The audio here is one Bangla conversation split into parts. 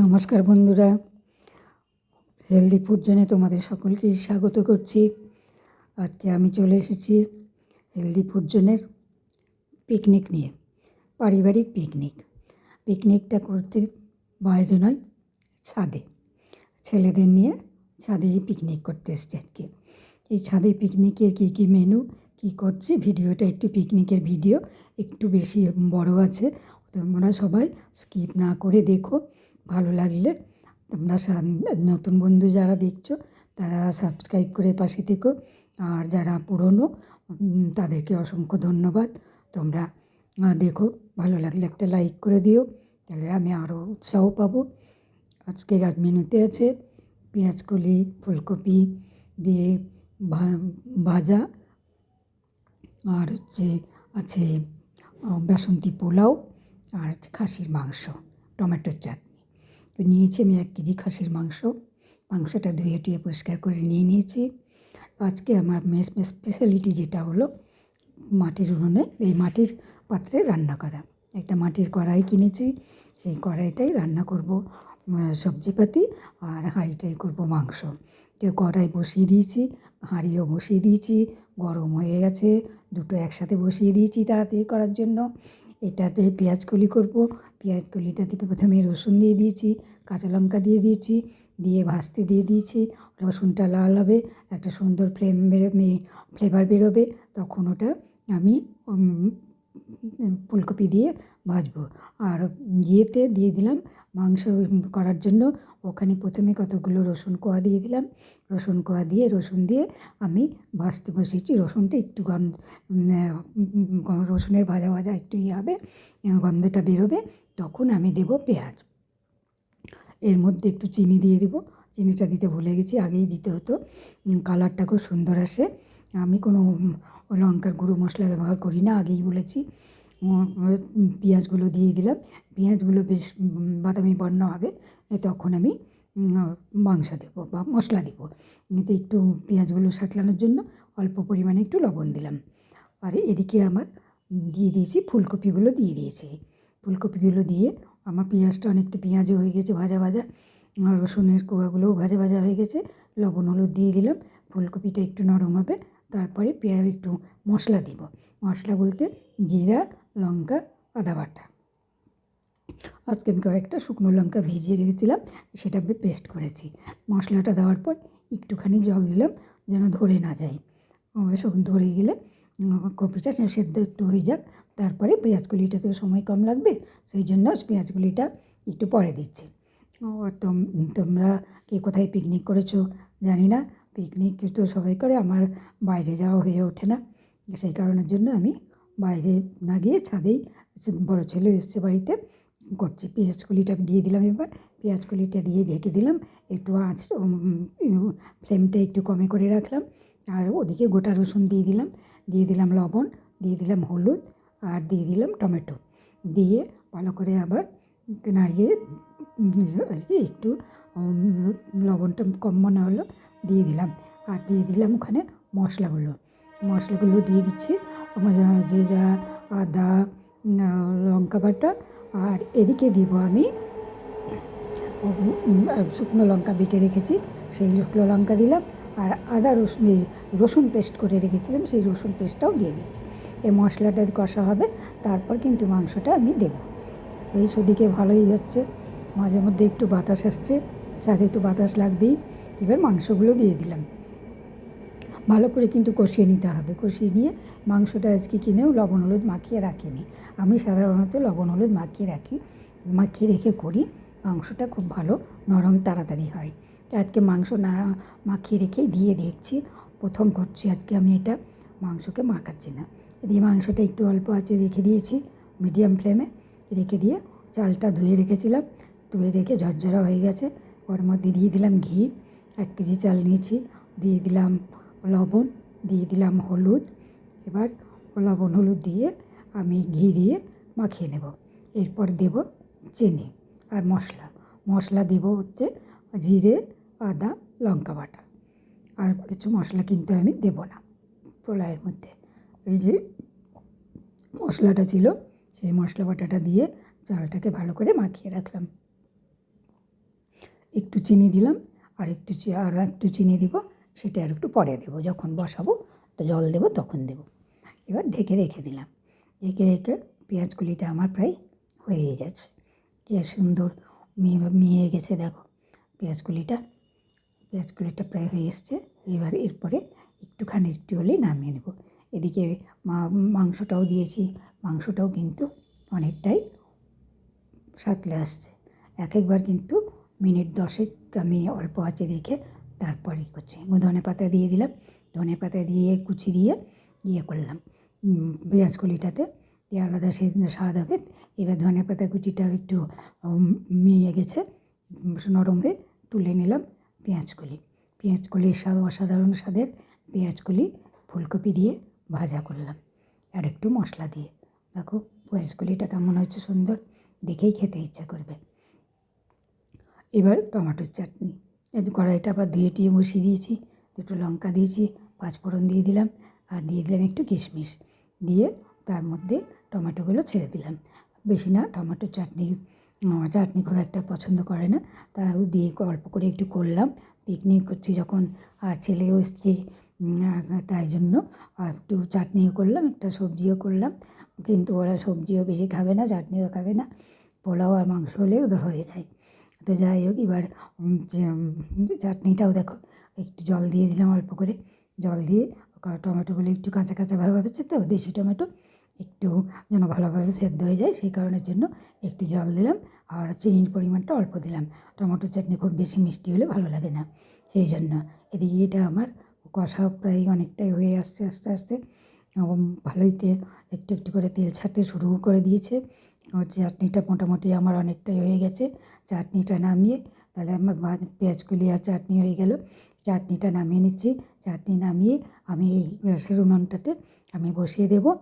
নমস্কার বন্ধুরা। হেলদি ফুড জোনে তোমাদের সকলকে স্বাগত করছি। আজকে আমি চলে এসেছি হেলদি ফুড জোনের পিকনিক নিয়ে, পারিবারিক পিকনিক পিকনিকটা করতে বাইরে নয়, ছাদে। ছেলেদের নিয়ে ছাদেই পিকনিক করতে এসছে আজকে। এই ছাদে পিকনিকের কী কী মেনু কী করছি ভিডিওটা একটু পিকনিকের ভিডিও একটু বেশি বড় আছে, তোমরা সবাই স্কিপ না করে দেখো। ভালো লাগলে তোমরা নতুন বন্ধু যারা দেখছ, তারা সাবস্ক্রাইব করে পাশে থেকো। আর যারা পুরনো তাদেরকে অসংখ্য ধন্যবাদ। তোমরা দেখো, ভালো লাগলে একটা লাইক করে দিও। তাহলে আমি আরও উৎসাহ পাবো। আজকে রাত মেনুতে আছে পেঁয়াজকলি ফুলকপি দিয়ে ভাজা। আর হচ্ছে, আছে বাসন্তী পোলাও। আর খাসির মাংস, টমেটোর চাটনি। নিয়েছি, আমি এক কেজি খাসির মাংস। মাংসটা ধুয়ে টুয়ে পরিষ্কার করে নিয়ে নিয়েছি। আজকে আমার মেস স্পেশালিটি যেটা হলো মাটির উনুনে, এই মাটির পাত্রে রান্না করা। একটা মাটির কড়াই কিনেছি, সেই কড়াইটাই রান্না করব সবজিপাতি আর হাঁড়িটাই করব মাংস। কড়াই বসিয়ে দিয়েছি, হাঁড়িও বসিয়ে দিয়েছি, গরম হয়ে গেছে, দুটো একসাথে বসিয়ে দিয়েছি তাড়াতাড়ি করার জন্য। এটাতে পেঁয়াজ কলি করব। পেঁয়াজ কলিটাতে প্রথমে রসুন দিয়ে দিয়েছি, কাঁচা লঙ্কা দিয়ে দিয়েছি, দিয়ে ভাজতে দিয়ে দিয়েছি। রসুনটা লাল হবে, একটা সুন্দর ফ্লেম বেরোবে ফ্লেভার বেরোবে, তখন ওটা আমি ফুলকপি দিয়ে ভাজবো। আর ইয়েতে দিয়ে দিলাম মাংস করার জন্য ওখানে প্রথমে কতগুলো রসুন কোয়া দিয়ে দিলাম। রসুন কোয়া দিয়ে, রসুন দিয়ে আমি ভাজতে বসিয়েছি রসুনটা একটু গন্ধ রসুনের ভাজা ভাজা একটু ইয়ে হবে, গন্ধটা বেরোবে, তখন আমি দেব পেঁয়াজ। এর মধ্যে একটু চিনি দিয়ে দেবো। চিনিটা দিতে ভুলে গেছি, আগেই দিতে হতো। কালারটা খুব সুন্দর আসে। আমি কোনো লঙ্কার গুঁড়ো মশলা ব্যবহার করি না, আগেই বলেছি। পেঁয়াজগুলো দিয়ে দিলাম। পেঁয়াজগুলো বেশ বাদামি বর্ণ হবে তখন আমি মাংস দেবো বা মশলা দেবো। কিন্তু একটু পেঁয়াজগুলো সাঁতলানোর জন্য অল্প পরিমাণে একটু লবণ দিলাম। আর এদিকে আমার দিয়ে দিয়েছি ফুলকপিগুলো দিয়ে দিয়েছি। ফুলকপিগুলো দিয়ে আমার পেঁয়াজটা অনেকটা পেঁয়াজও হয়ে গেছে ভাজা ভাজা। রসুনের কোয়াগুলোও ভাজা ভাজা হয়ে গেছে। লবণ, হলুদ দিয়ে দিলাম। ফুলকপিটা একটু নরম হবে। তারপরে পেঁয়াজ একটু মশলা দিব। মশলা বলতে জিরা, লঙ্কা, আদা বাটা। আজকে আমি কয়েকটা শুকনো লঙ্কা ভিজিয়ে রেখেছিলাম, সেটা পেস্ট করেছি। মশলাটা দেওয়ার পর একটুখানি জল দিলাম, যেন ধরে না যায়। ধরে গেলে কপিটা সেদ্ধ একটু হয়ে যাক। তারপরে পেঁয়াজগুলিটা তো সময় কম লাগবে, সেই জন্য পেঁয়াজগুলিটা একটু পরে দিচ্ছি। তোমরা কে কোথায় পিকনিক করেছ? জানি না। পিকনিক তো সবাই করে, আমার বাইরে যাওয়া হয়ে ওঠে না। সেই কারণের জন্য আমি বাইরে না গিয়ে ছাদেই বড়ো ছেলে এসছে বাড়িতে। করছি পেঁয়াজ কলিটা দিয়ে দিলাম এবার। পেঁয়াজ কলিটা দিয়ে ঢেকে দিলাম। একটু আঁচ ফ্লেমটা একটু কমে করে রাখলাম। আর ওদিকে গোটা রসুন দিয়ে দিলাম। দিয়ে দিলাম লবণ, দিয়ে দিলাম হলুদ, আর দিয়ে দিলাম টমেটো। দিয়ে ভালো করে আবার নাড়িয়ে একটু লবণটা কম মনে হলো, দিয়ে দিলাম। আর দিয়ে দিলাম ওখানে মশলাগুলো। মশলাগুলো দিয়ে দিচ্ছি। যা আদা লঙ্কা বাটা, আর এদিকে দিব আমি শুকনো লঙ্কা বেটে রেখেছি, সেই শুকনো লঙ্কা দিলাম। আর আদা রসুন রসুন পেস্ট করে রেখেছিলাম, সেই রসুন পেস্টটাও দিয়ে দিচ্ছি। এই মশলাটা কষা হবে, তারপর কিন্তু মাংসটা আমি দেবো। এই সেদিকে ভালোই হচ্ছে। মাঝে মধ্যে একটু বাতাস আসছে, সাথে একটু বাতাস লাগবেই। এবার মাংসগুলো দিয়ে দিলাম। ভালো করে কিন্তু কষিয়ে নিতে হবে। কষিয়ে নিয়ে মাংসটা আজকে কিনেও লবণ হলুদ মাখিয়ে রাখিনি। আমি সাধারণত লবণ হলুদ মাখিয়ে রাখি, মাখিয়ে রেখে করি। মাংসটা খুব ভালো নরম তাড়াতাড়ি হয়। আজকে মাংস না মাখিয়ে রেখে দিয়ে দেখছি প্রথম করছি আজকে আমি এটা, মাংসকে মাখাচ্ছি না। দিয়ে মাংসটা একটু অল্প আছে রেখে দিয়েছি, মিডিয়াম ফ্লেমে রেখে দিয়ে চালটা ধুয়ে রেখেছিলাম। ধুয়ে রেখে ঝরঝরা হয়ে গেছে। ওর মধ্যে দিয়ে দিলাম ঘি, এক কেজি চাল নিয়েছি। দিয়ে দিলাম লবণ, দিয়ে দিলাম হলুদ। এবার লবণ হলুদ দিয়ে আমি ঘি দিয়ে মাখিয়ে নেব। এরপর দেব চিনি আর মশলা। মশলা দেব হচ্ছে জিরে, আদা, লঙ্কা বাটা। আর কিছু মশলা কিন্তু আমি দেব না প্রলয়ের মধ্যে। এই যে মশলাটা ছিল, সেই মশলা বাটাটা দিয়ে চালটাকে ভালো করে মাখিয়ে রাখলাম। একটু চিনি দিলাম আর একটু আর একটু চিনি দিব, সেটা আর একটু পরে দেবো। যখন বসাবো, তো জল দেবো, তখন দেবো। এবার ঢেকে রেখে দিলাম। রেখে রেখে পেঁয়াজ কুলিটা আমার প্রায় হয়ে গেছে। কি সুন্দর মিয়ে মিয়ে গেছে দেখো। পেঁয়াজ কুলিটা পেঁয়াজ কুলিটা প্রায় হয়ে এসছে। এবার এরপরে একটুখানি একটু হলেই নামিয়ে নেব। এদিকে মাংসটাও দিয়েছি। মাংসটাও কিন্তু অনেকটাই সাতলে আসছে। এক একবার কিন্তু মিনিট দশেক আমি অল্প আঁচে রেখে তারপরে করছি। ধনে পাতা দিয়ে দিলাম। ধনে পাতা দিয়ে কুচি দিয়ে ইয়ে করলাম। পেঁয়াজ কলিটাতে দিয়ে আলাদা সে, স্বাদ হবে। এবার ধনে পাতা কুচিটা একটু মিয়ে গেছে, নরম হয়ে তুলে নিলাম পেঁয়াজ কলি। পেঁয়াজ কলির স্বাদ, অসাধারণ স্বাদের পেঁয়াজ কলি ফুলকপি দিয়ে ভাজা করলাম। আর একটু মশলা দিয়ে। দেখো, পেঁয়াজ কলিটা কেমন হচ্ছে সুন্দর। দেখেই খেতে ইচ্ছা করবে। এবার টমেটোর চাটনি। কড়াইটা আবার ধুয়ে টুয়ে বসিয়ে দিয়েছি, দুটো লঙ্কা দিয়েছি পাঁচফোড়ন দিয়ে দিলাম, আর দিয়ে দিলাম একটু কিশমিশ। দিয়ে তার মধ্যে টমেটোগুলো ছেড়ে দিলাম। বেশি না, টমেটোর চাটনি, আমার চাটনি খুব একটা পছন্দ করে না তা দিয়ে অল্প করে একটু করলাম। পিকনিক করছি যখন, আর ছেলে ও স্ত্রী তাই জন্য আর একটু চাটনিও করলাম, একটা সবজিও করলাম। কিন্তু ওরা সবজিও বেশি খাবে না, চাটনিও খাবে না, পোলাও আর মাংস হলে ওদের হয়ে যায়। তো যাই হোক, এবার চাটনিটাও দেখো, একটু জল দিয়ে দিলাম অল্প করে। জল দিয়ে টমেটোগুলো একটু কাঁচা কাঁচা ভাবে হচ্ছে তো, দেশি টমেটো একটু যেন ভালোভাবে সেদ্ধ হয়ে যায়, সেই কারণের জন্য একটু জল দিলাম আর চিনির পরিমাণটা অল্প দিলাম। টমেটো চাটনি খুব বেশি মিষ্টি হলে ভালো লাগে না, সেই জন্য। এদিকে এটা আমার কষা প্রায় অনেকটাই হয়ে আসছে, আস্তে আস্তে। এবং ভালোই তে একটু একটু করে তেল ছাড়তে শুরু করে দিয়েছে। চাটনিটা মোটামুটি আমার অনেকটাই হয়ে গেছে। চাটনিটা নামিয়ে, তাহলে আমার ভা- পেঁয়াজকলি আর চাটনি হয়ে গেল। চাটনিটা নামিয়ে নিচ্ছি। চাটনি নামিয়ে আমি এই গ্যাসের উনুনটাতে আমি বসিয়ে দেব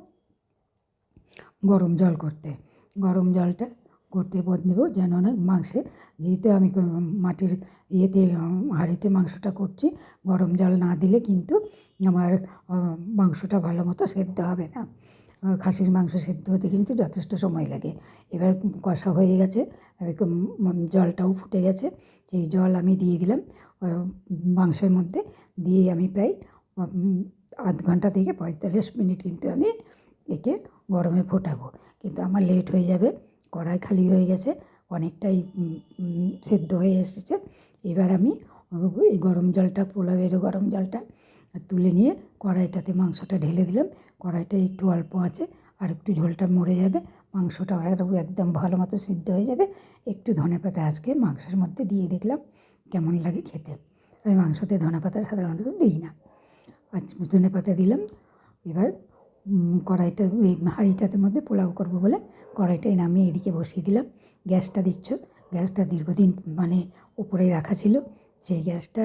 গরম জল করতে। গরম জলটা করতে বদলেব যেন না মাংসে। যেহেতু আমি মাটির ইয়েতে, হাঁড়িতে মাংসটা করছি, গরম জল না দিলে কিন্তু আমার মাংসটা ভালো মতো সেদ্ধ হবে না। খাসির মাংস সেদ্ধ হতে কিন্তু যথেষ্ট সময় লাগে। এবার কষা হয়ে গেছে জলটাও ফুটে গেছে। সেই জল আমি দিয়ে দিলাম মাংসের মধ্যে দিয়ে আমি প্রায় আধ ঘণ্টা থেকে পঁয়তাল্লিশ মিনিট কিন্তু আমি একে গরমে ফোটাবো। কিন্তু আমার লেট হয়ে যাবে, কড়াই খালি হয়ে গেছে, অনেকটাই সেদ্ধ হয়ে এসেছে। এবার আমি এই গরম জলটা পোলাওয়ের গরম জলটা তুলে নিয়ে কড়াইটাতে মাংসটা ঢেলে দিলাম। কড়াইটা একটু অল্প আছে আর একটু ঝোলটা মরে যাবে মাংসটা একদম ভালো মতো সিদ্ধ হয়ে যাবে। একটু ধনে পাতা আজকে মাংসের মধ্যে দিয়ে দেখলাম কেমন লাগে খেতে। আমি মাংসতে ধনে পাতা সাধারণত দিই না। আজ ধনে পাতা দিলাম, এবার কড়াইটা, এই হাঁড়িটার মধ্যে পোলাও করব বলে কড়াইটাই নামিয়ে এদিকে বসিয়ে দিলাম। গ্যাসটা দিচ্ছ, গ্যাসটা দীর্ঘদিন মানে উপরে রাখা ছিল, সেই গ্যাসটা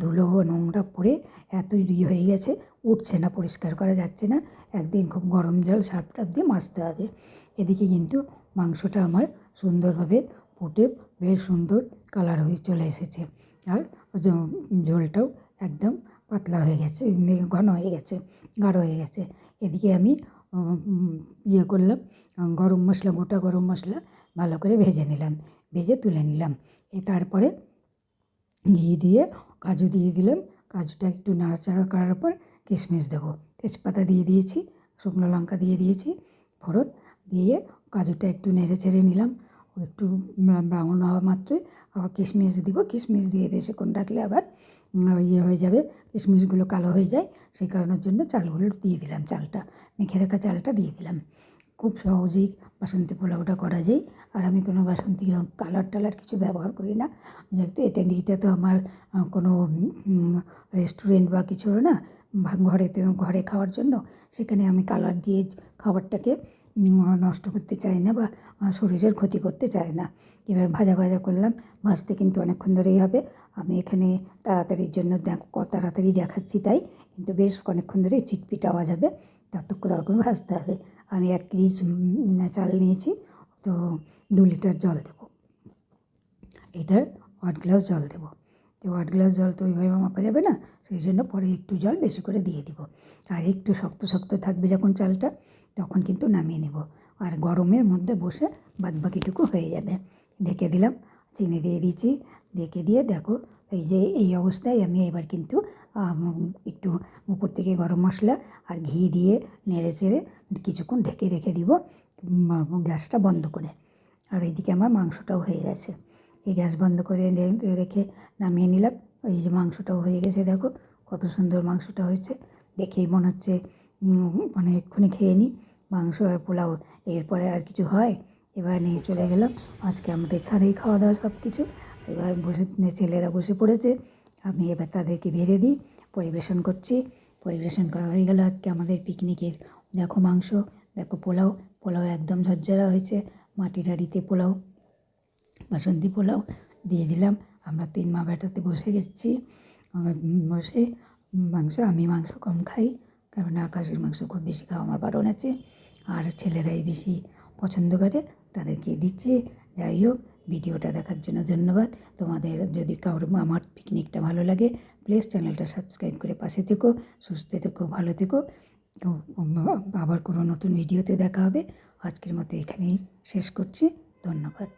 ধুলো নোংরা পড়ে এতই ইয়ে হয়ে গেছে উঠছে না, পরিষ্কার করা যাচ্ছে না। একদিন খুব গরম জল সার্ফ টাপ দিয়ে মাজতে হবে। এদিকে কিন্তু মাংসটা আমার সুন্দরভাবে ফুটে বেশ সুন্দর কালার হয়ে চলে এসেছে। আর ঝোলটাও একদম পাতলা হয়ে গেছে ঘন হয়ে গেছে, গাঢ় হয়ে গেছে। এদিকে আমি ইয়ে করলাম গরম মশলা, গোটা গরম মশলা ভালো করে ভেজে নিলাম, ভেজে তুলে নিলাম। এ তারপরে ঘি দিয়ে কাজু দিয়ে দিলাম। কাজুটা একটু নাড়াচাড়া করার পর কিশমিশ দেবো। তেজপাতা দিয়ে দিয়েছি, শুকনো লঙ্কা দিয়ে দিয়েছি, ফোড়ন দিয়ে কাজুটা একটু নেড়ে চেড়ে নিলাম। একটু ব্রাউন হওয়া মাত্রই আবার কিশমিশ দিব। কিশমিশ দিয়ে বেশিক্ষণ রাখলে আবার ইয়ে হয়ে যাবে কিশমিশগুলো কালো হয়ে যায়। সেই কারণের জন্য চালগুলো দিয়ে দিলাম চালটা, মেখে রাখা চালটা দিয়ে দিলাম। খুব সহজেই বাসন্তী পোলাওটা করা যায়। আর আমি কোনো বাসন্তী রঙ কালার টালার কিছু ব্যবহার করি না। যেহেতু এটা এটা তো আমার কোনো রেস্টুরেন্ট বা কিছু না ঘরেতে ঘরে খাওয়ার জন্য, সেখানে আমি কালার দিয়ে খাবারটাকে নষ্ট করতে চাই না বা শরীরের ক্ষতি করতে চাই না। এবার ভাজা ভাজা করলাম, ভাজতে কিন্তু অনেকক্ষণ ধরেই হবে। আমি এখানে তাড়াতাড়ির জন্য তাড়াতাড়ি দেখাচ্ছি তাই, কিন্তু বেশ অনেকক্ষণ ধরে চিটপিট আওয়াজ হবে, ততক্ষণ ততক্ষণ ভাজতে হবে। আমি এক কেজি চাল নিয়েছি, তো দু লিটার জল দেবো। এটার আট গ্লাস জল দেবো। তো আট গ্লাস জল তো ওইভাবে মাপা যাবে না, সেই জন্য পরে একটু জল বেশি করে দিয়ে দিব। আর একটু শক্ত শক্ত থাকবে যখন চালটা, তখন কিন্তু নামিয়ে নেব। আর গরমের মধ্যে বসে বাদ বাকিটুকু হয়ে যাবে। ঢেকে দিলাম, চিনি দিয়ে দিয়েছি দেখে দিয়ে দেখো, এই যে এই অবস্থায় আমি এবার কিন্তু একটু উপর থেকে গরম মশলা আর ঘি দিয়ে নেড়ে চেড়ে কিছুক্ষণ ঢেকে রেখে দিব গ্যাসটা বন্ধ করে। আর এইদিকে আমার মাংসটাও হয়ে গেছে। এই গ্যাস বন্ধ করে রেখে নামিয়ে নিলাম। ওই যে মাংসটাও হয়ে গেছে, দেখো কত সুন্দর মাংসটা হয়েছে। দেখেই মনে হচ্ছে মানে এক্ষুনি খেয়ে নিই মাংস আর পোলাও। এরপরে আর কিছু হয়? এবার নিয়ে চলে গেলাম। আজকে আমাদের ছাদেই খাওয়া দাওয়া সব কিছু এবার বসে, ছেলেরা বসে পড়েছে। আমি এবার তাদেরকে বেড়ে দিই। পরিবেশন করছি। পরিবেশন করা হয়ে গেল আজকে আমাদের পিকনিকের। দেখো মাংস, দেখো পোলাও। পোলাও একদম ঝরঝরা হয়েছে। মাটির হাঁড়িতে পোলাও। বাসন্তী পোলাও দিয়ে দিলাম। আমরা তিন মা বেটাতে বসে গেছি। বসে মাংস, আমি মাংস কম খাই কারণ আকাশের মাংস খুব বেশি খাওয়া আমার বারণ আছে। আর ছেলেরাই বেশি পছন্দ করে, তাদেরকে দিচ্ছি। যাই হোক, ভিডিওটা দেখার জন্য ধন্যবাদ। তোমাদের যদি কারোর আমার পিকনিকটা ভালো লাগে প্লিজ চ্যানেলটা সাবস্ক্রাইব করে পাশে থেকো, সুস্থ থেকো, ভালো থেকো। তো আবার কোনো নতুন ভিডিওতে দেখা হবে। আজকের মতো এখানেই শেষ করছি। ধন্যবাদ।